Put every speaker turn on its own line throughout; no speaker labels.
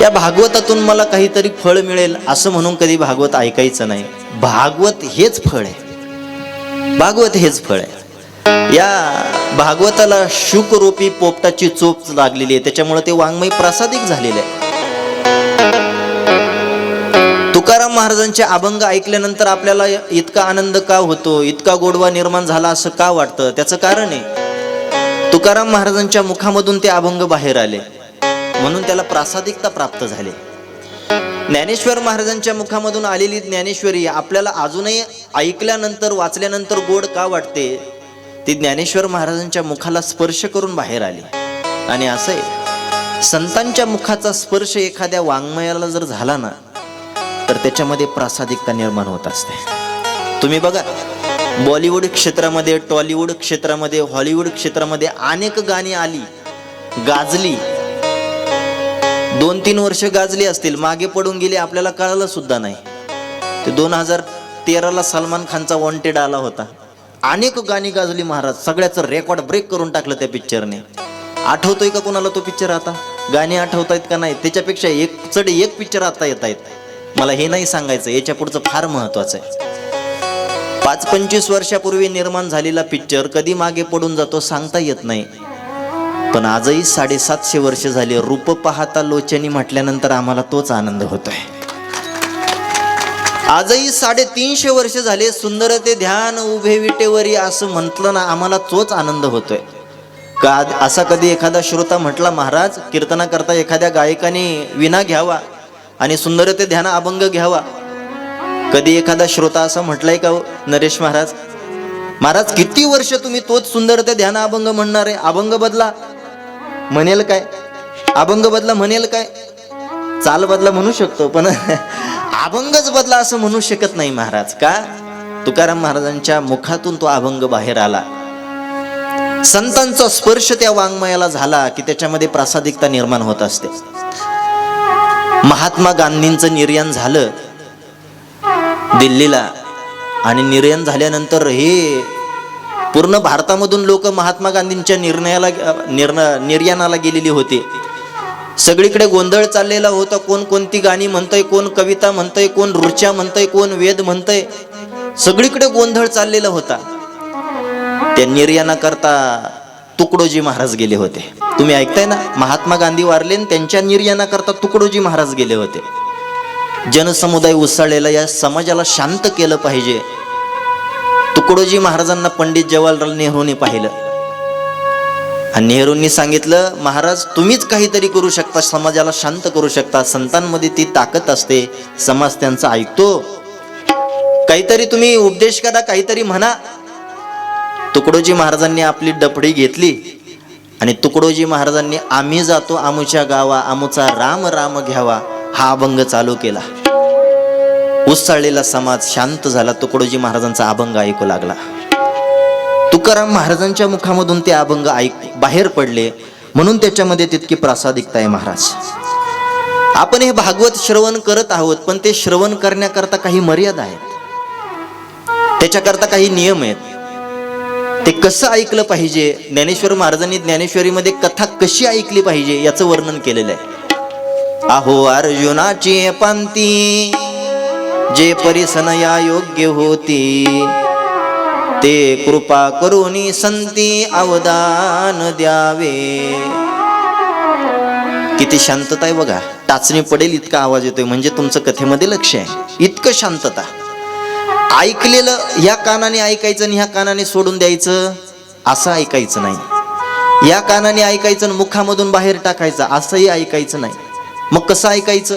या भागवतातून मला काहीतरी फळ मिळेल असं म्हणून कधी भागवत ऐकायचं नाही. भागवत हेच फळ आहे. भागवत हेच फळ आहे. या भागवताला शुकरूपी पोपटाची चोप लागलेली आहे. त्याच्यामुळे ते वाङ्मय प्रासादिक झालेले आहे. तुकाराम महाराजांचे अभंग ऐकल्यानंतर आपल्याला इतका आनंद का होतो? इतका गोडवा निर्माण झाला असं का वाटतं? त्याचं कारण आहे तुकाराम महाराजांच्या मुखामधून ते अभंग बाहेर आले. म्हणून त्याला प्रासादिकता प्राप्त झाली. ज्ञानेश्वर महाराजांच्या मुखामधून आलेली ज्ञानेश्वरी आपल्याला अजूनही ऐकल्यानंतर वाचल्यानंतर गोड का वाटते? ती ज्ञानेश्वर महाराजांच्या मुखाला स्पर्श करून बाहेर आली. आणि असं आहे संतांच्या मुखाचा स्पर्श एखाद्या वाङ्मयाला जर झाला ना तर त्याच्यामध्ये प्रासादिकता निर्माण होत असते. तुम्ही बघा बॉलिवूड क्षेत्रामध्ये टॉलिवूड क्षेत्रामध्ये हॉलिवूड क्षेत्रामध्ये अनेक गाणी आली गाजली दोन तीन वर्ष गाजली असतील मागे पडून गेले आपल्याला कळालं सुद्धा नाही. ते दोन हजार तेराला सलमान खानचा वॉन्टेड आला होता. अनेक गाणी गाजली महाराज सगळ्याचं रेकॉर्ड ब्रेक करून टाकलं त्या पिक्चरने आठवतोय का कोणाला तो पिक्चर आता? गाणी आठवतायत का नाही? त्याच्यापेक्षा एक चढ एक पिक्चर आता येत आहेत मला हे नाही सांगायचं याच्या पुढचं फार महत्वाचं आहे. पाच पंचवीस वर्षापूर्वी निर्माण झालेला पिक्चर कधी मागे पडून जातो सांगता येत नाही. पण आजही साडेसातशे वर्ष झाले रूप पाहता लोचनी म्हटल्यानंतर आम्हाला तोच आनंद होतोय. आजही साडेतीनशे वर्ष झाले सुंदर ते ध्यान उभे विटेवरी असं म्हटलं ना आम्हाला तोच आनंद होतोय. का असा कधी एखादा श्रोता म्हटला महाराज कीर्तना करता एखाद्या गायकाने विना घ्यावा आणि सुंदर ते ध्यान अभंग घ्यावा. कधी एखादा श्रोता असा म्हटलाय का हो, नरेश महाराज महाराज किती वर्ष तुम्ही तोच सुंदर ते ध्यान अभंग म्हणणार? आहे अभंग बदला. म्हणेल काय? अभंग बदला म्हणेल काय? चाल बदला म्हणू शकतो पण अभंगच बदला असं म्हणू शकत नाही महाराज. का? तुकाराम महाराजांच्या मुखातून तो अभंग बाहेर आला. संतांचा स्पर्श त्या वाङ्मयाला झाला की त्याच्यामध्ये प्रासादिकता निर्माण होत असते. महात्मा गांधींचं निर्याण झालं दिल्लीला. आणि निर्याण झाल्यानंतर हे पूर्ण भारतामधून लोक महात्मा गांधींच्या निर्णयाला निर्णय निर्याणाला गेलेली होती. सगळीकडे गोंधळ चाललेला होता. कोण कोणती गाणी म्हणतंय कोण कविता म्हणतंय कोण रुचा म्हणतंय कोण वेद म्हणतंय सगळीकडे गोंधळ चाललेला होता. त्या निर्याणाकरता तुकडोजी महाराज गेले होते. तुम्ही ऐकताय ना? महात्मा गांधी वारले त्यांच्या निर्याणा करता तुकडोजी महाराज गेले होते. जनसमुदाय उसळलेला या समाजाला शांत केलं पाहिजे. तुकडोजी महाराजांना पंडित जवाहरलाल नेहरूंनी पाहिलं. आणि नेहरूंनी सांगितलं महाराज तुम्हीच काहीतरी करू शकता समाजाला शांत करू शकता. संतांमध्ये ती ताकद असते समाज त्यांचा ऐकतो. काहीतरी तुम्ही उपदेश करा काहीतरी म्हणा. तुकडोजी महाराजांनी आपली डपडी घेतली आणि तुकडोजी महाराजांनी आम्ही जातो आमुच्या गावा आमुचा राम राम घ्यावा. हा अभंग चालू केला. उसळलेला समाज शांत झाला. तुकडोजी महाराजांचा अभंग ऐकू लागला. तुकाराम महाराजांच्या मुखामधून ते अभंग ऐक बाहेर पडले. म्हणून त्याच्यामध्ये तितकी प्रासादिकता आहे महाराज. आपण हे भागवत श्रवण करत आहोत पण ते श्रवण करण्याकरता काही मर्यादा आहेत. त्याच्याकरता काही नियम आहेत. ते कसं ऐकलं पाहिजे? ज्ञानेश्वर महाराजांनी ज्ञानेश्वरीमध्ये कथा कशी ऐकली पाहिजे याचं वर्णन केलेलं आहे. अहो अर्जुनाची पंती जे परिसन या योग्य होती ते कृपा करून संती अवदान द्यावे. किती शांतता आहे बघा. टाचणी पडेल इतका आवाज येतोय. म्हणजे तुमचं कथेमध्ये लक्ष आहे. इतकं शांतता. ऐकलेलं ह्या कानाने ऐकायचं आणि ह्या कानाने सोडून द्यायचं असं ऐकायचं नाही. या कानाने ऐकायचं आणि मुखामधून बाहेर टाकायचं असंही ऐकायचं नाही. मग कसं ऐकायचं?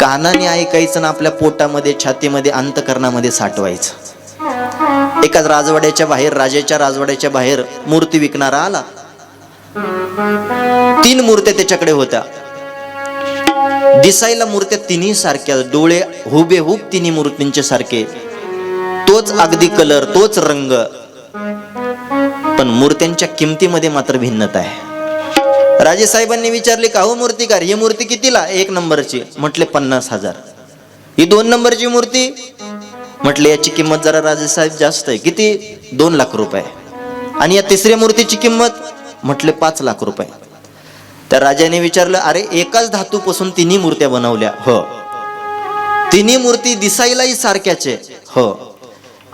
कानाने ऐकायचं ना आपल्या पोटामध्ये छातीमध्ये अंतकरणामध्ये साठवायचं. एका राजवाड्याच्या बाहेर राजाच्या राजवाड्याच्या बाहेर मूर्ती विकणारा आला. तीन मूर्त्या त्याच्याकडे होत्या. दिसायला मूर्त्या तिन्ही सारख्या डोळे हुबेहूब तिन्ही मूर्तींचे सारखे. तोच अगदी कलर तोच रंग. पण मूर्त्यांच्या किमतीमध्ये मात्र भिन्नता आहे. राजे साहेबांनी विचारले का हो मूर्तिकार? ही मूर्ती कितीला? एक नंबरची. म्हटले पन्नास हजार. ही दोन नंबरची मूर्ती? म्हटले याची किंमत जरा राजेसाहेब जास्त आहे. किती? दोन लाख रुपये. आणि या तिसऱ्या मूर्तीची किंमत? म्हटले पाच लाख रुपये. त्या राजाने विचारलं अरे एकाच धातूपासून तिन्ही मूर्त्या बनवल्या? हो. तिन्ही मूर्ती दिसायलाही सारख्याच आहे. हो.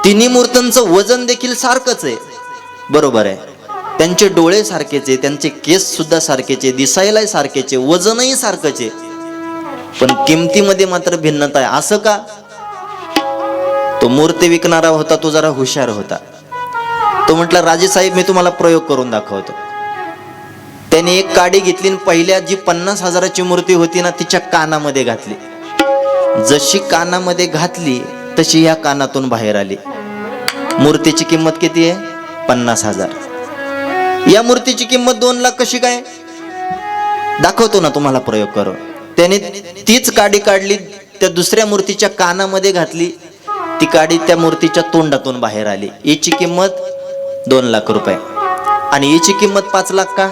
तिन्ही मूर्तींचं वजन देखील सारखंच आहे. बरोबर आहे. त्यांचे डोळे सारखेचे त्यांचे केस सुद्धा दिसायलाही सारखेचे वजनही सारखेचे. पण किमतीमध्ये मात्र भिन्नता आहे. असं का? तो मूर्ती विकणारा होता तो जरा हुशार होता. तो म्हटला राजे साहेब मी तुम्हाला प्रयोग करून दाखवतो. त्याने एक काडी घेतली आणि पहिल्या जी पन्नास हजाराची मूर्ती होती ना तिच्या कानामध्ये घातली. जशी कानामध्ये घातली तशी ह्या कानातून बाहेर आली. मूर्तीची किंमत किती आहे? पन्नास हजार. या मूर्तीची किंमत दोन लाख कशी काय? दाखवतो ना तुम्हाला प्रयोग करून. त्याने तीच काडी काढली त्या दुसऱ्या मूर्तीच्या कानामध्ये घातली. ती काडी त्या मूर्तीच्या तोंडातून बाहेर आली. याची किंमत दोन लाख रुपये. आणि याची किंमत पाच लाख का?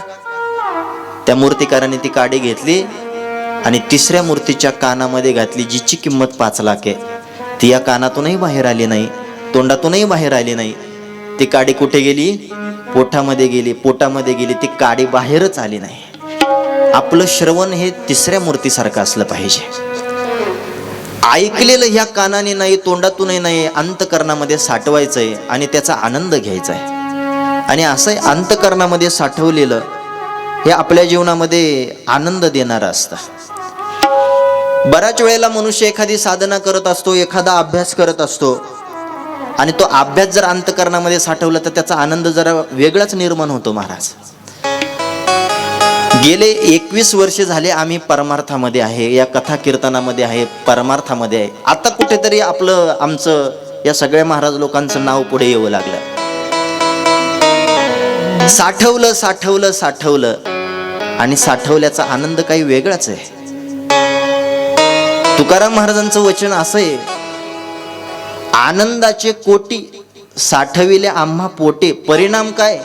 त्या मूर्तिकाराने ती काडी घेतली आणि तिसऱ्या मूर्तीच्या कानामध्ये घातली जिची किंमत पाच लाख आहे. ती या कानातूनही बाहेर आली नाही तोंडातूनही बाहेर आली नाही. ती काडी कुठे गेली? पोटामध्ये गेली पोटामध्ये गेली ती काडी बाहेरच आली नाही. आपलं श्रवण हे तिसऱ्या मूर्तीसारखं असलं पाहिजे. ऐकलेलं ह्या कानाने नाही तोंडातूनही नाही अंतकरणामध्ये साठवायचंय आणि त्याचा आनंद घ्यायचा आहे आणि असं अंतकरणामध्ये साठवलेलं हे आपल्या जीवनामध्ये आनंद देणारं असतं. बऱ्याच वेळेला मनुष्य एखादी साधना करत असतो एखादा अभ्यास करत असतो आणि तो अभ्यास जर अंतकरणामध्ये साठवला तर त्याचा आनंद जरा वेगळाच निर्माण होतो महाराज. गेले एकवीस वर्ष झाले आम्ही परमार्थामध्ये आहे या कथा कीर्तनामध्ये आहे परमार्थामध्ये आहे. आता कुठेतरी आपलं आमचं या सगळ्या महाराज लोकांचं नाव पुढे येऊ लागलं. साठवलं साठवलं साठवलं आणि साठवल्याचा आनंद काही वेगळाच आहे. तुकाराम महाराजांचं वचन असं आहे आनंदाचे कोटी साठविले आम्हा पोटे. परिणाम काय?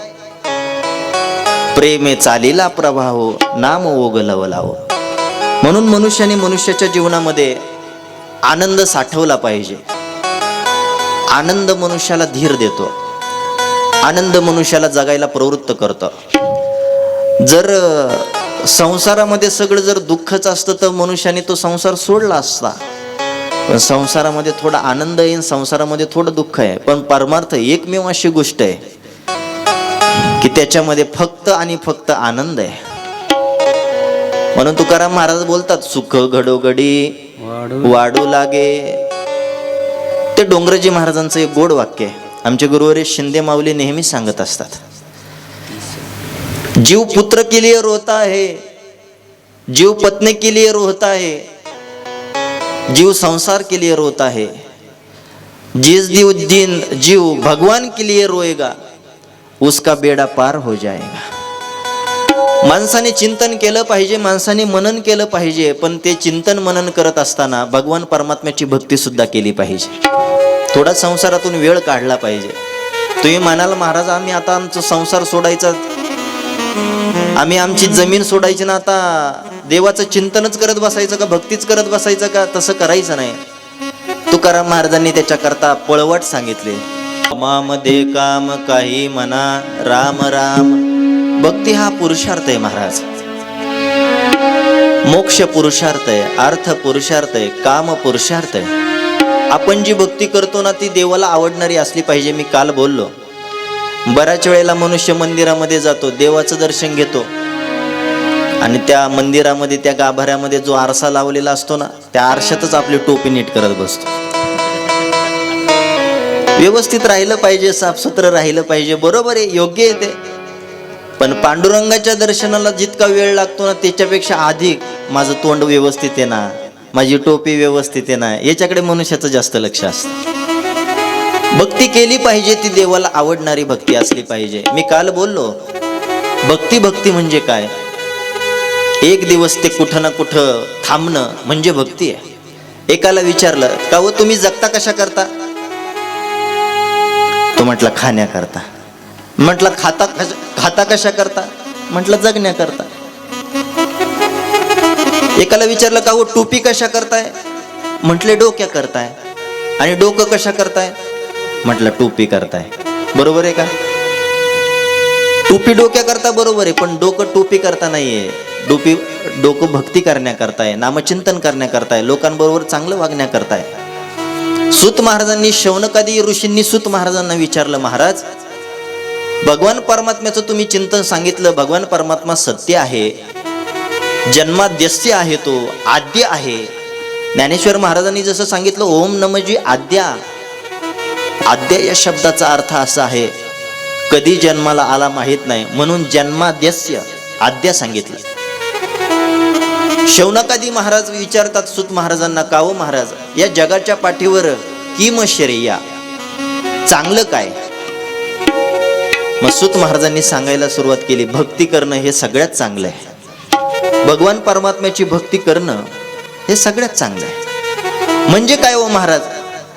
प्रेमे चालीला प्रभाव हो, नाम ओगलव लाव म्हणून मनुष्याने मनुष्याच्या जीवनामध्ये आनंद साठवला पाहिजे. आनंद मनुष्याला धीर देतो. आनंद मनुष्याला जगायला प्रवृत्त करतो. जर संसारामध्ये सगळं जर दुःखच असतं तर मनुष्याने तो संसार सोडला असता. संसारामध्ये थोडा आनंद येईल संसारामध्ये थोडं दुःख आहे. पण परमार्थ एकमेव अशी गोष्ट आहे की त्याच्यामध्ये फक्त आणि फक्त आनंद आहे. म्हणून तुकाराम महाराज बोलतात सुख घडोघडी वाढू लागे. ते डोंगराजी महाराजांचं एक गोड वाक्य आहे. आमचे गुरुवारी शिंदे माऊली नेहमी सांगत असतात जीव पुत्र के लिए रोता है जीव पत्नी के लिए रोता है जीव संसार के लिए रोता है। जिस दिव दिन जीव भगवान के लिए रोएगा उसका बेडा पार हो जाएगा। माणसाने चिंतन केलं पाहिजे माणसाने मनन केलं पाहिजे पण ते चिंतन मनन करत असताना भगवान परमात्म्याची भक्ती सुद्धा केली पाहिजे. थोडा संसारातून वेळ काढला पाहिजे. तुम्ही म्हणाल महाराज आम्ही आता आमचा संसार सोडायचा आम्ही आमची जमीन सोडायची ना आता. देवाचं चिंतनच करत बसायचं का? भक्तीच करत बसायचं का? तसं करायचं नाही. तुकाराम महाराजांनी त्याच्याकरता पळवट सांगितले. कामामध्ये काम काही म्हणा राम राम. भक्ती हा पुरुषार्थ आहे महाराज. मोक्ष पुरुषार्थ आहे अर्थ पुरुषार्थ आहे काम पुरुषार्थ आहे. आपण जी भक्ती करतो ना ती देवाला आवडणारी असली पाहिजे मी काल बोललो. बऱ्याच वेळेला मनुष्य मंदिरामध्ये जातो देवाचं दर्शन घेतो. आणि त्या मंदिरामध्ये त्या गाभाऱ्यामध्ये जो आरसा लावलेला असतो ना त्या आरशातच आपली टोपी नीट करत बसतो. व्यवस्थित राहिलं पाहिजे साफसुथरं राहिलं पाहिजे बरोबर आहे योग्य आहे ते. पण पांडुरंगाच्या दर्शनाला जितका वेळ लागतो ना त्याच्यापेक्षा अधिक माझं तोंड व्यवस्थित आहे ना माझी टोपी व्यवस्थित आहे ना याच्याकडे मनुष्याचं जास्त लक्ष असतं. भक्ती केली पाहिजे ती देवाला आवडणारी भक्ती असली पाहिजे. मी काल बोललो भक्ती भक्ती म्हणजे काय? एक दिवस ते कुठं ना कुठं थांबणं म्हणजे भक्ती आहे. एकाला विचारलं का व तुम्ही जगता कशा करता? तो म्हटला खाण्याकरता म्हटलं खाता कशा खाता कशा करता? म्हटलं जगण्याकरता एकाला विचारलं का व टोपी कशा करताय? म्हटले डोक्या करताय. आणि डोकं कशा करताय? म्हटलं टोपी करताय. बरोबर आहे का? टोपी डोक्या करता बरोबर आहे पण डोकं टोपी करता नाहीये. डोपी डोकं भक्ती करण्याकरताय नामचिंतन करण्याकरताय लोकांबरोबर चांगलं वागण्याकरताय सुत महाराजांनी शौनकादी ऋषींनी सुत महाराजांना विचारलं महाराज भगवान परमात्म्याचं तुम्ही चिंतन सांगितलं भगवान परमात्मा सत्य आहे जन्माद्यस्य आहे तो आद्य आहे. ज्ञानेश्वर महाराजांनी जसं सांगितलं ओम नमजी आद्या. आद्य या शब्दाचा अर्थ असा आहे कधी जन्माला आला माहीत नाही म्हणून जन्माद्यस्य आद्या सांगितलं. शौनकादी महाराज विचारतात सुत महाराजांना का हो महाराज? या जगाच्या पाठीवर किम श्रेया? चांगलं काय? मग सुत महाराजांनी सांगायला सुरुवात केली भक्ती करणं हे सगळ्यात चांगलं आहे. भगवान परमात्म्याची भक्ती करणं हे सगळ्यात चांगलं आहे. म्हणजे काय हो महाराज?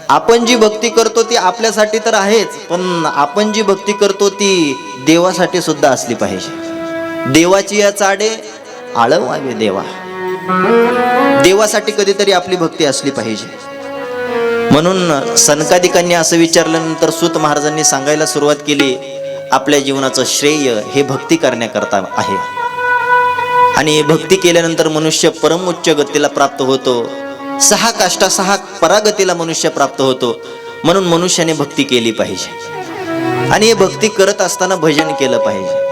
आपण जी भक्ती करतो ती आपल्यासाठी तर आहेच पण आपण जी भक्ती करतो ती देवासाठी सुद्धा असली पाहिजे. देवाची या चाडे आळवावे देवा. देवासाठी कधीतरी आपली भक्ती असली पाहिजे. म्हणून सनकादिकांनी असं विचारल्यानंतर सूत महाराजांनी सांगायला सुरुवात केली आपल्या जीवनाचं श्रेय हे भक्ती करण्याकरता आहे. आणि भक्ती केल्यानंतर मनुष्य परमोच्च गतीला प्राप्त होतो सहा काष्टा सहा परागतीला मनुष्य प्राप्त होतो म्हणून मनुष्याने भक्ती केली पाहिजे. आणि हे भक्ती करत असताना भजन केलं पाहिजे.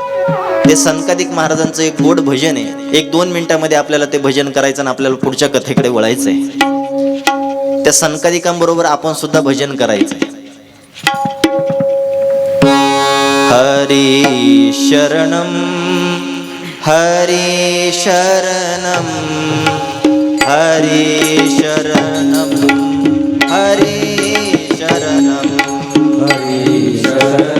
ते संकादिक महाराजांचं एक गोड भजन आहे. एक दोन मिनिटामध्ये आपल्याला ते भजन करायचं आणि आपल्याला पुढच्या कथेकडे वळायचं आहे त्या संकादिकांबरोबर आपण सुद्धा भजन करायचंय. हरी शरणम हरी शरणम हरी शरणम हरी शरणम हरी शरण.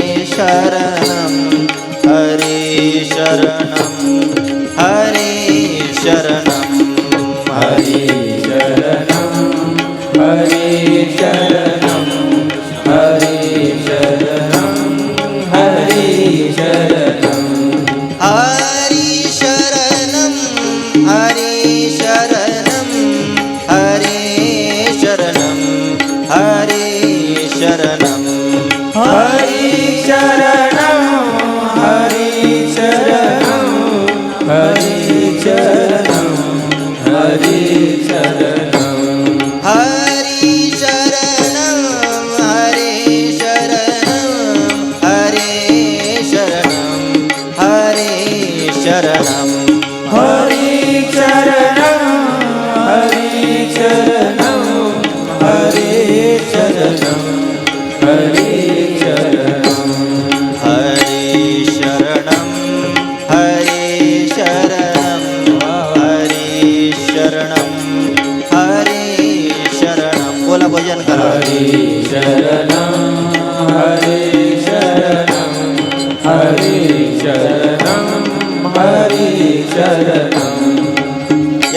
शरणम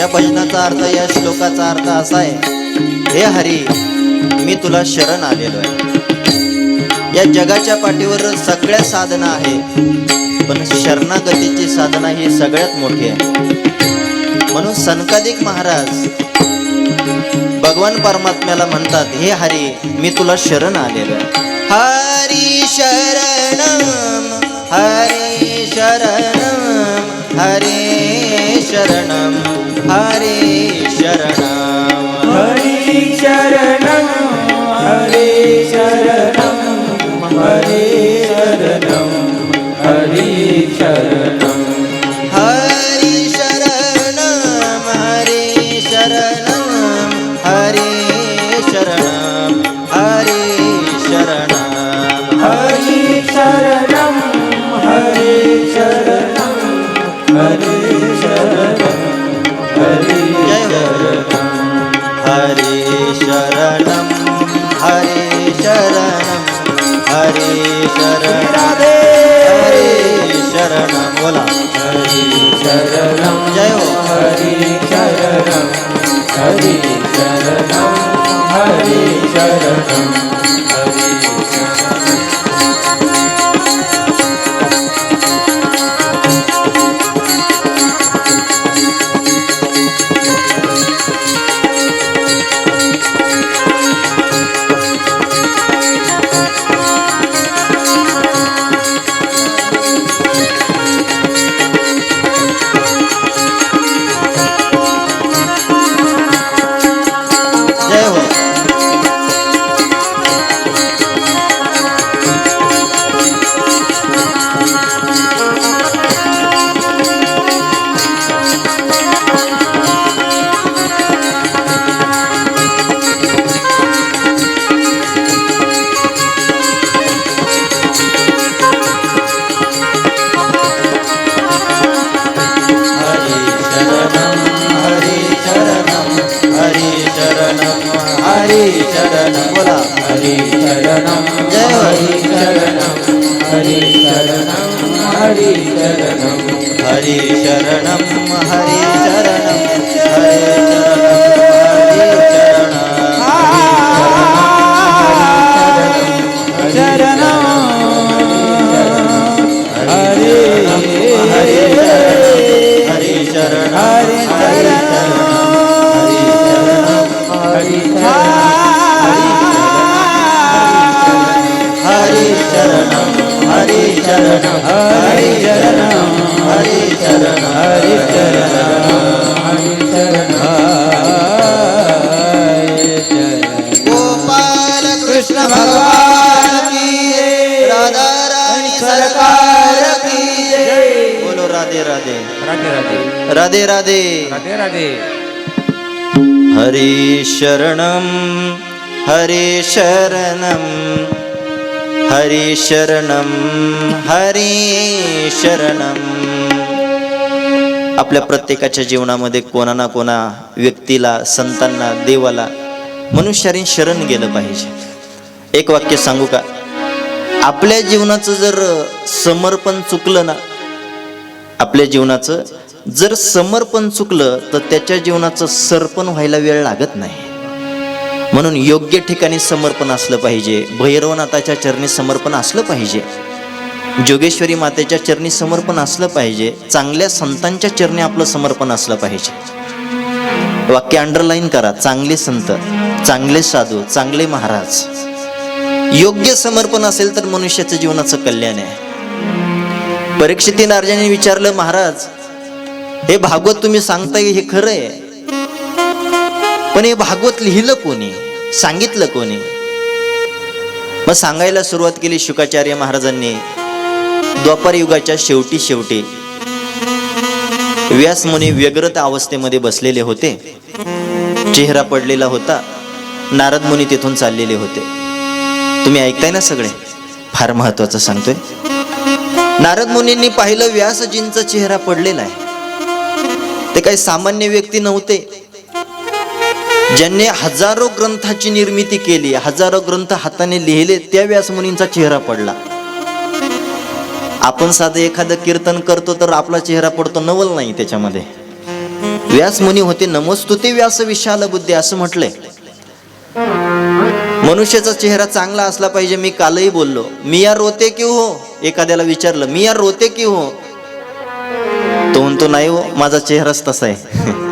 या भजनाचा अर्थ या श्लोकाचा अर्थ असा आहे हे हरी मी तुला शरण आलेलो आहे. या जगाच्या पाठीवर सगळ्या साधना आहे पण शरणागतीची साधना ही सगळ्यात मोठी आहे. म्हणून सनकादिक महाराज भगवान परमात्म्याला म्हणतात हे हरी मी तुला शरण आलेलो आहे. हरी शरणम हरी शरणम हरी शरणम हरे
शरण. हरे शरण हरे शरण हरे शरण
हरे
शरण.
शरणम हरी शरणम हरी शरणम
राधे।
हरी शरणम बोला।
हरी शरणं
जय हो।
हरी शरणं हरी शरणं हरी शरणं हरी शरणं हरी
शरणम हरी शरणम हरी गोपाल कृष्ण भगवान की राधा रानी सरकार की. बोलो राधे राधे।
राधे राधे।
राधे राधे।
राधे राधे।
हरी शरणम हरी शरणम हरी शरणम हरी शरणम आपल्या प्रत्येकाच्या जीवनामध्ये कोणा ना कोणा व्यक्तीला संतांना देवाला मनुष्याने शरण गेलं पाहिजे. एक वाक्य सांगू का? आपल्या जीवनाचं जर समर्पण चुकलं ना आपल्या जीवनाचं जर समर्पण चुकलं तर त्याच्या जीवनाचं सरपण व्हायला वेळ लागत नाही. म्हणून योग्य ठिकाणी समर्पण असलं पाहिजे. भैरवनाथाच्या चरणी समर्पण असलं पाहिजे. जोगेश्वरी मातेच्या चरणी समर्पण असलं पाहिजे. चांगल्या संतांच्या चरणी आपलं समर्पण असलं पाहिजे. वाक्य अंडरलाईन करा. चांगले संत चांगले साधू चांगले महाराज. योग्य समर्पण असेल तर मनुष्याचं जीवनाचं कल्याण आहे. परीक्षिती राजाने विचारलं महाराज हे भागवत तुम्ही सांगताय हे खरं आहे. पण हे भागवत लिहिलं कोणी? सांगितलं कोणी? मग सांगायला सुरुवात केली शुकाचार्य महाराजांनी. द्वापार युगाच्या शेवटी शेवटी. व्यास मुनी व्यग्रता अवस्थेमध्ये बसलेले होते. चेहरा पडलेला होता. नारद मुनी तिथून चाललेले होते. तुम्ही ऐकताय ना सगळे? फार महत्वाचं सांगतोय. नारद मुनींनी पाहिलं व्यासजींचा चेहरा पडलेला आहे. ते काही सामान्य व्यक्ती नव्हते. ज्यांनी हजारो ग्रंथाची निर्मिती केली हजारो ग्रंथ हाताने लिहिले त्या व्यासमुनींचा चेहरा पडला. आपण साधं एखादं कीर्तन करतो तर आपला चेहरा पडतो नवल नाही त्याच्यामध्ये. व्यासमुनी होते नमस्तुते व्यास विशाल बुद्धी असं म्हटलंय मनुष्याचा चेहरा चांगला असला पाहिजे मी कालही बोललो. मी या रोते की हो? एखाद्याला विचारलं. मी या रोते की हो? तो म्हणतो नाही हो माझा चेहराच तसा आहे.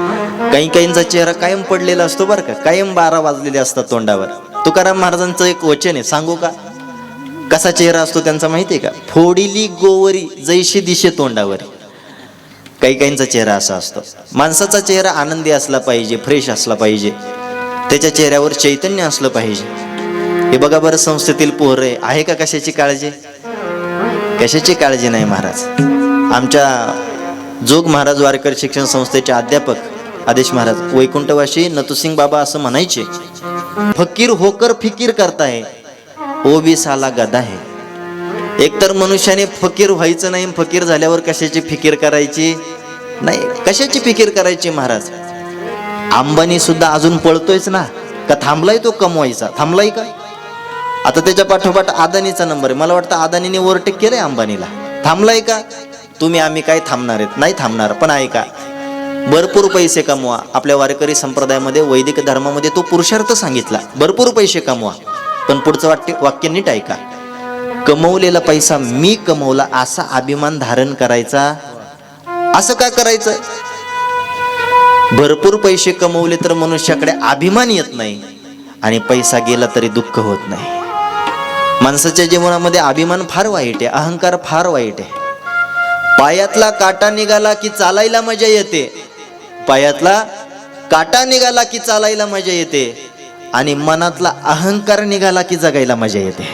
काही काहींचा चेहरा कायम पडलेला असतो बरं का. कायम बारा वाजलेले असतात तोंडावर. तुकाराम महाराजांचं एक वचन आहे सांगू का? कसा चेहरा असतो त्यांचा माहिती आहे का? फोडिली गोवरी जैशी दिशे तोंडावर. काही काहींचा चेहरा असा असतो. माणसाचा चेहरा आनंदी असला पाहिजे फ्रेश असला पाहिजे. त्याच्या चेहऱ्यावर चैतन्य असलं पाहिजे. हे बघा बरं संस्थेतील पोहरे आहे का कशाची काळजी? कशाची काळजी नाही महाराज? आमच्या जोग महाराज वारकर शिक्षण संस्थेचे अध्यापक आदेश महाराज वैकुंठवाशी नतुसिंग बाबा असं म्हणायचे फकीर होकर फिकीर करताय ओ बी साला गदा आहे. एकतर मनुष्याने फकीर व्हायचं नाही फकीर झाल्यावर कशाची फिकीर करायची? नाही कशाची फिकीर करायची महाराज? अंबानी सुद्धा अजून पळतोयच ना? का थांबलाय तो कमवायचा? थांबलाय का? आता त्याच्या पाठोपाठ अदानीचा नंबर आहे. मला वाटतं अदानीने ओव्हरटेक केलंय अंबानीला. थांबलाय का? तुम्ही आम्ही काय थांबणार आहेत? नाही थांबणार पण ऐका. भरपूर पैसे कमवा. आपल्या वारकरी संप्रदायामध्ये वैदिक धर्मामध्ये तो पुरुषार्थ सांगितला. भरपूर पैसे कमवा. पण पुढचं वाक्य वाक्य नीट ऐका. कमवलेला पैसा मी कमवला असा अभिमान धारण करायचा? असं का करायचं? भरपूर पैसे कमवले तर मनुष्याकडे अभिमान येत नाही आणि पैसा गेला तरी दुःख होत नाही. माणसाच्या जीवनामध्ये अभिमान फार वाईट आहे अहंकार फार वाईट आहे. पायातला काटा निघाला की चालायला मजा येते. पायातला काटा निघाला की चालायला मजा येते आणि मनातला अहंकार निघाला की जगायला मजा येते.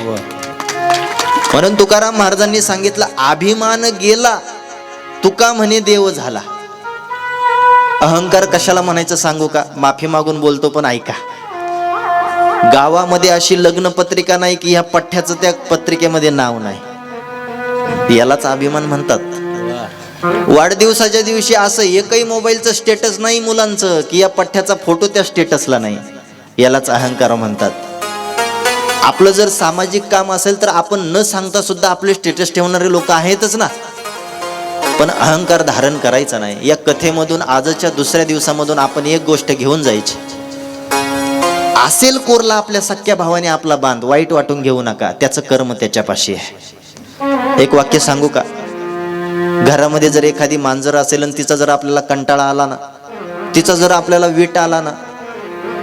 म्हणून तुकाराम महाराजांनी सांगितलं अभिमान गेला तुका म्हणे देव झाला. अहंकार कशाला म्हणायचं सांगू का? माफी मागून बोलतो पण ऐका. गावामध्ये अशी लग्न पत्रिका नाही की ह्या पठ्ठ्याचं त्या पत्रिकेमध्ये नाव नाही. यालाच अभिमान म्हणतात. वाढदिवसाच्या दिवशी असं एकही मोबाईलचं स्टेटस नाही मुलांचं की या पठ्ठ्याचा फोटो त्या स्टेटसला नाही. यालाच अहंकार म्हणतात. आपलं जर सामाजिक काम असेल तर आपण न सांगता सुद्धा आपले स्टेटस ठेवणारे लोक आहेतच ना. पण अहंकार धारण करायचा नाही. या कथेमधून आजच्या दुसऱ्या दिवसामधून आपण एक गोष्ट घेऊन जायची. असेल कोरला आपल्या सख्या भावाने आपला बांध वाईट वाटून घेऊ नका. त्याचं कर्म त्याच्यापाशी आहे. एक वाक्य सांगू का? घरामध्ये जर एखादी मांजर असेल आणि तिचा जर आपल्याला कंटाळा आला ना तिचा जर आपल्याला वीट आला ना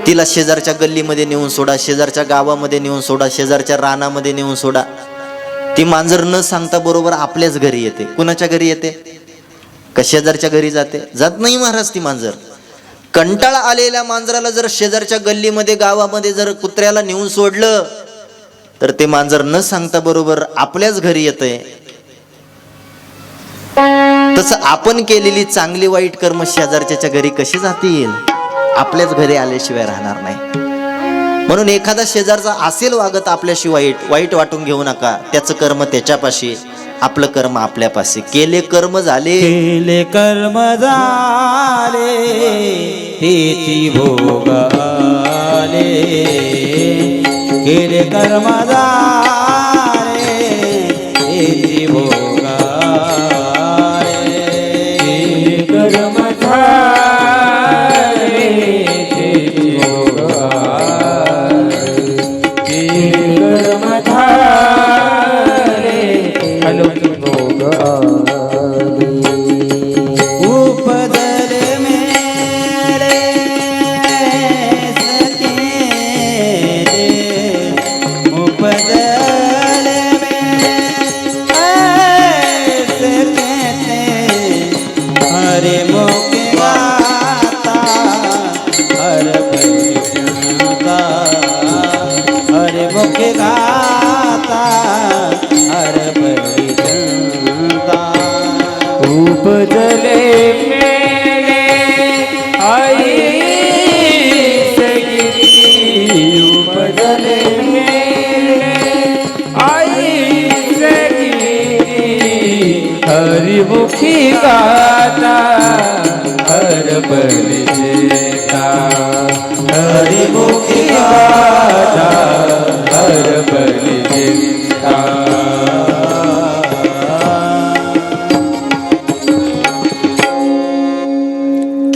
तिला शेजारच्या गल्लीमध्ये नेऊन सोडा शेजारच्या गावामध्ये नेऊन सोडा शेजारच्या रानामध्ये नेऊन सोडा. ती मांजर न सांगता बरोबर आपल्याच घरी येते. कुणाच्या घरी येते? का शेजारच्या घरी जाते? जात नाही महाराज ती मांजर. कंटाळा आलेल्या मांजराला जर शेजारच्या गल्लीमध्ये गावामध्ये जर कुत्र्याला नेऊन सोडलं तर ते मांजर न सांगता बरोबर आपल्याच घरी येते तसं आपण केलेली चांगली वाईट कर्म शेजारच्या घरी कशी जातील? आपल्याच घरी आल्याशिवाय राहणार नाही. म्हणून एखादा शेजारचा असेल वागत आपल्याशी वाईट वाईट वाटून घेऊ नका. त्याचं कर्म त्याच्यापाशी आपलं कर्म आपल्यापाशी. केले कर्म झाले.
केले कर्म झाले तेची भोग आले. केले कर्म झाले.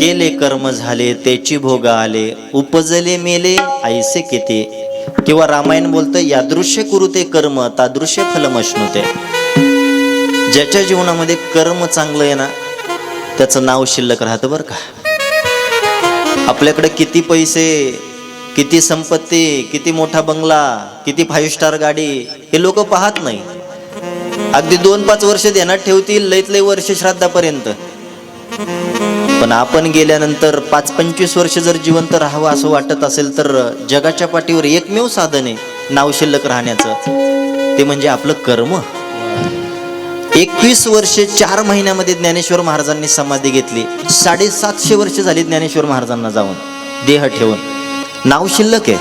केले कर्म झाले त्याची भोग आले उपजले मेले ऐसे किती. किंवा रामायण बोलतं यादृश्य कुरुते कर्म तादृश्य फलमश्नुते ज्याच्या जीवनामध्ये कर्म चांगलं आहे ना त्याचं नाव शिल्लक राहतं बरं का. आपल्याकडे किती पैसे किती संपत्ती किती मोठा बंगला किती फाईव्ह स्टार गाडी हे लोक पाहत नाही. अगदी दोन पाच वर्ष ध्यानात ठेवतील लईत लई वर्ष श्राद्धापर्यंत. पण आपण गेल्यानंतर पाच पंचवीस वर्ष जर जिवंत राहावं असं वाटत असेल तर जगाच्या पाठीवर एकमेव साधन आहे नाव शिल्लक राहण्याचं. ते म्हणजे आपलं कर्म. एकवीस वर्षे चार महिन्यामध्ये ज्ञानेश्वर महाराजांनी समाधी घेतली. साडेसातशे वर्ष झाली ज्ञानेश्वर महाराजांना जाऊन. देह ठेवून. नाव शिल्लक आहे.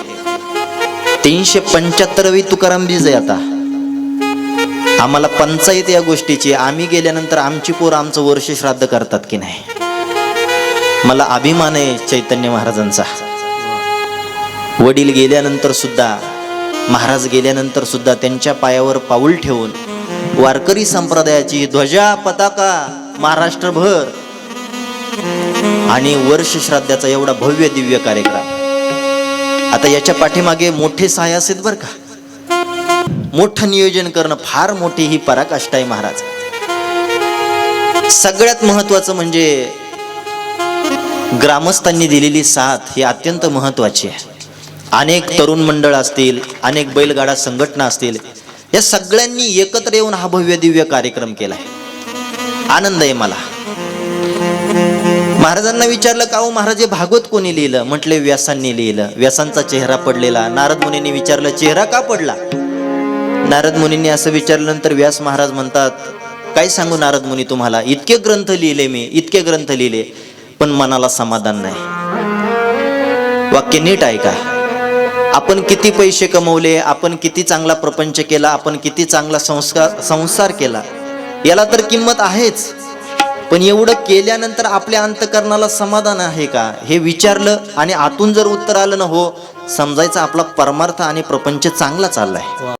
तीनशे पंच्याहत्तरवी तुकाराम बीज आहे आता. आम्हाला पंचायत या गोष्टीची आम्ही गेल्यानंतर आमची पोरं आमचं वर्ष श्राद्ध करतात की नाही? मला अभिमान आहे चैतन्य महाराजांचा. वडील गेल्यानंतर सुद्धा महाराज गेल्यानंतर सुद्धा त्यांच्या पायावर पाऊल ठेवून वारकरी संप्रदायाची ध्वजा पताका महाराष्ट्रभर आणि वर्ष श्राद्धाचा एवढा भव्य दिव्य कार्यक्रम. आता याच्या पाठीमागे मोठे सहाय्य आहेत बरं का? मोठं नियोजन करणं फार मोठी ही पराकाष्ठा आहे महाराज. सगळ्यात महत्वाचं म्हणजे ग्रामस्थांनी दिलेली साथ ही अत्यंत महत्वाची आहे. अनेक तरुण मंडळ असतील अनेक बैलगाडा संघटना असतील या सगळ्यांनी एकत्र येऊन हा भव्य दिव्य कार्यक्रम केलाय. आनंद आहे मला. महाराजांना विचारलं का हो महाराज हे भागवत कोणी लिहिलं? म्हटले व्यासांनी लिहिलं. व्यासांचा चेहरा पडलेला. नारद मुनीने विचारलं चेहरा का पडला? नारद मुनींनी असं विचारल्यानंतर व्यास महाराज म्हणतात काय सांगू नारद मुनी तुम्हाला इतके ग्रंथ लिहिले मी इतके ग्रंथ लिहिले पण मनाला समाधान नाही. वाक्य नीट ऐका आपण किती पैसे कमवले आपण किती चांगला प्रपंच केला आपण किती चांगला संस्कार संसार केला याला तर किंमत आहेच. पण एवढं केल्यानंतर आपल्या अंतकरणाला समाधान आहे का? हे विचारलं आणि आतून जर उत्तर आलं ना हो समजायचं आपला परमार्थ आणि प्रपंच चांगला चाललाय.